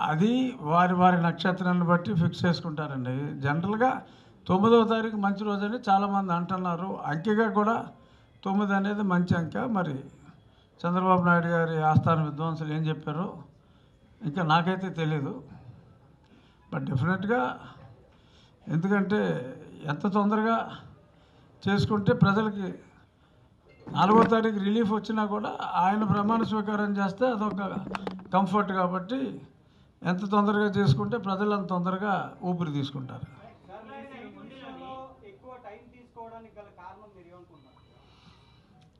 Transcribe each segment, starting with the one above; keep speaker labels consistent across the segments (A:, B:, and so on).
A: అది వారి వారి నక్షత్రాన్ని బట్టి ఫిక్స్ చేసుకుంటారండి. జనరల్గా తొమ్మిదవ తారీఖు మంచి రోజు అని చాలామంది అంటున్నారు. అంకెగా కూడా తొమ్మిది అనేది మంచి అంక. మరి చంద్రబాబు నాయుడు గారి ఆస్థాన విద్వాంసులు ఏం చెప్పారో ఇంకా నాకైతే తెలీదు. బట్ డెఫినెట్గా ఎందుకంటే ఎంత తొందరగా చేసుకుంటే ప్రజలకి నాలుగో తారీఖు రిలీఫ్ వచ్చినా కూడా ఆయన ప్రమాణ స్వీకారం చేస్తే అదొక కంఫర్ట్ కాబట్టి ఎంత తొందరగా చేసుకుంటే ప్రజలు అంత తొందరగా ఊపిరి తీసుకుంటారు.
B: కారణం మీరు ఏమనుకుంటున్నారు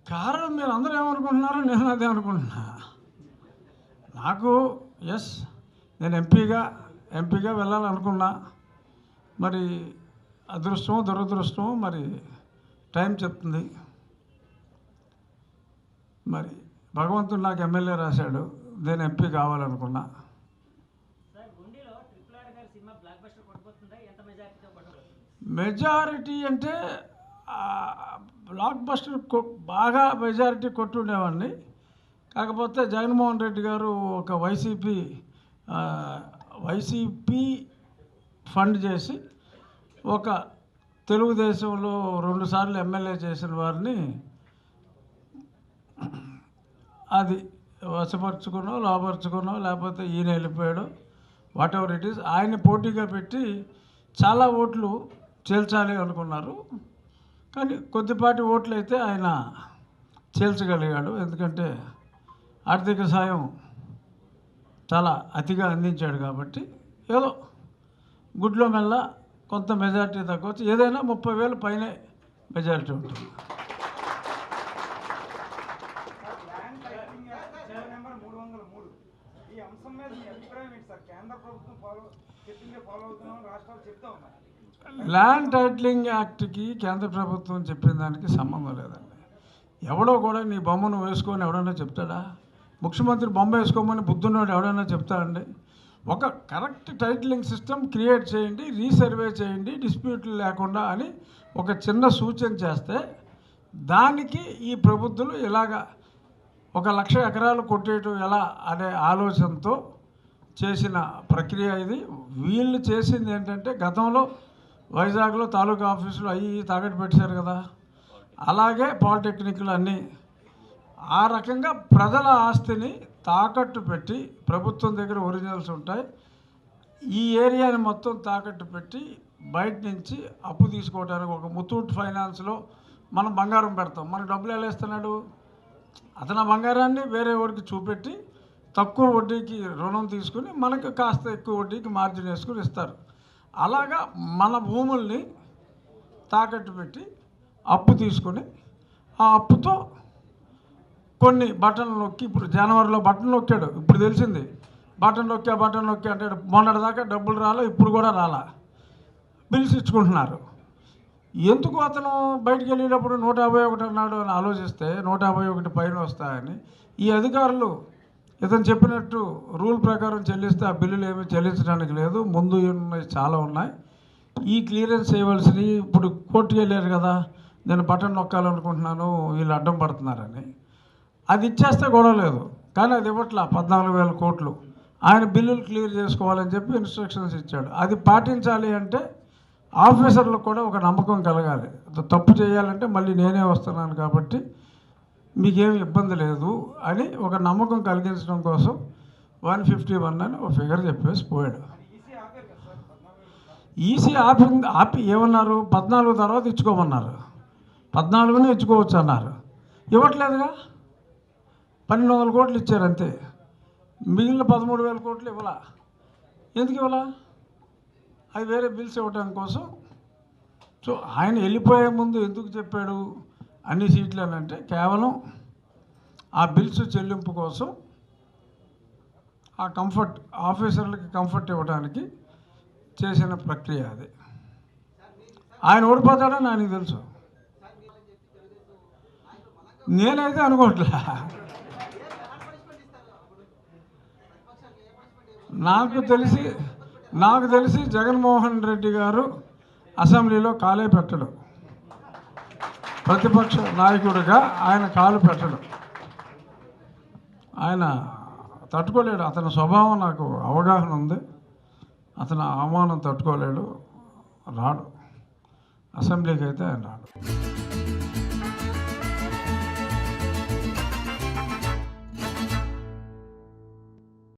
A: కారణం మీరు అందరూ ఏమనుకుంటున్నారో నేను అదే అనుకుంటున్నా. నాకు ఎస్ నేను ఎంపీగా ఎంపీగా వెళ్ళాలనుకున్నా. మరి అదృష్టం దురదృష్టం మరి టైం చెప్తుంది. మరి భగవంతుడు నాకు ఎమ్మెల్యే రాశాడు. నేను ఎంపీ కావాలనుకున్నా
C: సార్ గుండీలో ట్రిపుల్ ఆర్ గారి సినిమా బ్లాక్ బస్టర్ కొట్టుకుపోతుందా ఎంత మెజారిటీతో కొట్టబోతుంది
A: మెజారిటీ అంటే బ్లాక్ బస్టర్ కొ- బాగా మెజారిటీ కొట్టుండేవాడిని. కాకపోతే జగన్మోహన్ రెడ్డి గారు ఒక వైసీపీ వైసీపీ ఫండ్ చేసి ఒక తెలుగుదేశంలో రెండుసార్లు ఎమ్మెల్యే చేసిన వారిని అది వశపరుచుకునో లోపరుచుకునో లేకపోతే ఈయన వెళ్ళిపోయాడు వాట్ ఎవర్ ఇట్ ఈస్ ఆయన పోటీగా పెట్టి చాలా ఓట్లు చేల్చాలి అనుకున్నారు. కానీ కొద్దిపాటి ఓట్లు అయితే ఆయన చేల్చగలిగాడు. ఎందుకంటే ఆర్థిక సాయం చాలా అతిగా అందించాడు కాబట్టి ఏదో గుడ్లో మెల్ల కొంత మెజారిటీ తగ్గవచ్చు. ఏదైనా ముప్పై వేలు పైనే మెజారిటీ ఉంటుంది.
B: ఈ అంశం మీద మీ అభిప్రాయం ఏంటి సార్? కేంద్ర ప్రభుత్వం ఫాలో చెప్పిందే ఫాలో అవుతున్నాం రాష్ట్రాలు చెప్తా ఉన్నాయి
A: ల్యాండ్ టైటిలింగ్ యాక్ట్కి కేంద్ర ప్రభుత్వం చెప్పిన దానికి సంబంధం లేదండి. ఎవడో కూడా నీ బొమ్మను వేసుకొని ఎవడన్నా చెప్తాడా? ముఖ్యమంత్రి బొమ్మ వేసుకోమని బుద్ధున్నాడు ఎవడన్నా చెప్తాడండి ఒక కరెక్ట్ టైటిలింగ్ సిస్టమ్ క్రియేట్ చేయండి రీసర్వే చేయండి డిస్ప్యూట్లు లేకుండా అని ఒక చిన్న సూచన చేస్తే దానికి ఈ ప్రభుత్వం ఇలాగా ఒక లక్ష ఎకరాలు కొట్టేయటం ఎలా అనే ఆలోచనతో చేసిన ప్రక్రియ ఇది. వీళ్ళు చేసింది ఏంటంటే గతంలో వైజాగ్లో తాలూకా ఆఫీసులు అవి తాగట్టు తాకట్టు పెట్టారు కదా. అలాగే పాలిటెక్నిక్లు అన్నీ. ఆ రకంగా ప్రజల ఆస్తిని తాకట్టు పెట్టి ప్రభుత్వం దగ్గర ఒరిజినల్స్ ఉంటాయి. ఈ ఏరియాని మొత్తం తాకట్టు పెట్టి బయట నుంచి అప్పు తీసుకోవడానికి ఒక ముతూట్ ఫైనాన్స్లో మనం బంగారం పెడతాం. మనకు డబ్బులు ఎలా ఇస్తున్నాడు? అతను బంగారాన్ని వేరే వాడికి చూపెట్టి తక్కువ వడ్డీకి రుణం తీసుకుని మనకు కాస్త ఎక్కువ వడ్డీకి మార్జిన్ వేసుకుని ఇస్తారు. అలాగా మన భూముల్ని తాకట్టు పెట్టి అప్పు తీసుకొని ఆ అప్పుతో కొన్ని బటన్లు నొక్కి ఇప్పుడు జనవరిలో బటన్ నొక్కాడు ఇప్పుడు తెలిసింది. బటన్ నొక్కా బటన్ నొక్కా అంటే మొన్నటిదాకా డబ్బులు రాలా ఇప్పుడు కూడా రాలా. బిల్స్ ఇచ్చుకుంటున్నారు. ఎందుకు అతను బయటికి వెళ్ళేటప్పుడు నూట యాభై ఒకటి అన్నాడు అని ఆలోచిస్తే నూట యాభై ఒకటి పైన వస్తాయని ఈ అధికారులు ఇతను చెప్పినట్టు రూల్ ప్రకారం చెల్లిస్తే ఆ బిల్లులు ఏమీ చెల్లించడానికి లేదు ముందు ఉన్నాయి చాలా ఉన్నాయి. ఈ క్లియరెన్స్ చేయవలసినవి ఇప్పుడు కోర్టుకి వెళ్ళారు కదా నేను బటన్ నొక్కాలనుకుంటున్నాను వీళ్ళు అడ్డం పడుతున్నారని. అది ఇచ్చేస్తే గొడవ లేదు కానీ అది ఇవ్వట్లా పద్నాలుగు వేల కోట్లు. ఆయన బిల్లులు క్లియర్ చేసుకోవాలని చెప్పి ఇన్స్ట్రక్షన్స్ ఇచ్చాడు. అది పాటించాలి అంటే ఆఫీసర్లకు కూడా ఒక నమ్మకం కలగాలి. తప్పు చేయాలంటే మళ్ళీ నేనే వస్తున్నాను కాబట్టి మీకేం ఇబ్బంది లేదు అని ఒక నమ్మకం కలిగించడం కోసం వన్ ఫిఫ్టీ వన్ అని ఒక ఫిగర్ చెప్పేసి పోయాడు.
B: ఈసీ
A: ఈసీ ఆపి ఆపి ఏమన్నారు? పద్నాలుగు తర్వాత ఇచ్చుకోమన్నారు. పద్నాలుగునే ఇచ్చుకోవచ్చు అన్నారు. ఇవ్వట్లేదుగా? పన్నెండు వందల కోట్లు ఇచ్చారు అంతే. మిగిలిన పదమూడు వేల కోట్లు ఇవ్వలా? ఎందుకు ఇవ్వలా? అది వేరే బిల్స్ ఇవ్వడం కోసం. సో ఆయన వెళ్ళిపోయే ముందు ఎందుకు చెప్పాడు అన్ని సీట్లు అని అంటే కేవలం ఆ బిల్స్ చెల్లింపు కోసం ఆ కంఫర్ట్ ఆఫీసర్లకి కంఫర్ట్ ఇవ్వడానికి చేసిన ప్రక్రియ అది. ఆయన ఓడిపోతాడని ఆయనకు తెలుసు. నేనైతే అనుకోవట్లే. నాకు తెలిసి నాకు తెలిసి జగన్మోహన్ రెడ్డి గారు అసెంబ్లీలో కాలే పెట్టడు. ప్రతిపక్ష నాయకుడిగా ఆయన కాలు పెట్టడు. ఆయన తట్టుకోలేడు. అతని స్వభావం నాకు అవగాహన ఉంది. అతను అవమానం తట్టుకోలేడు. రాడు. అసెంబ్లీకి అయితే ఆయన రాడు.